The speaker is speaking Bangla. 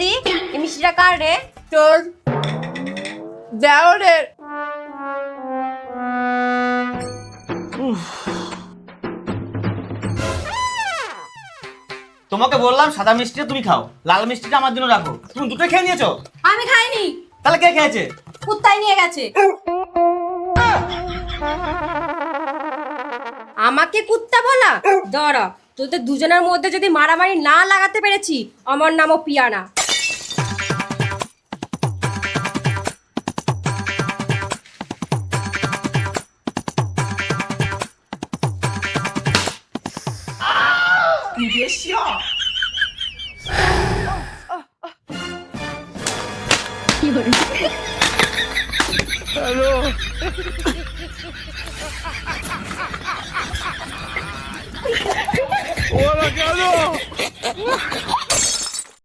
দি এই মিষ্টিটা কার রে? তোর দেওরের। তোমাকে বললাম সাদা মিষ্টিটা তুমি খাও লাল মিষ্টিটা আমার জন্য রাখো। তুমি দুটো খেয়ে নিয়েছো? আমি খাইনি। তাহলে কে খেয়েছে? কুত্তায় নিয়ে গেছে। আমাকে কুত্তা বলা? দাঁড়া তোদের দুজনের মধ্যে যদি মারামারি না লাগাতে পেরেছি আমার নামও পিয়ানা। ¡Hola, Carlos!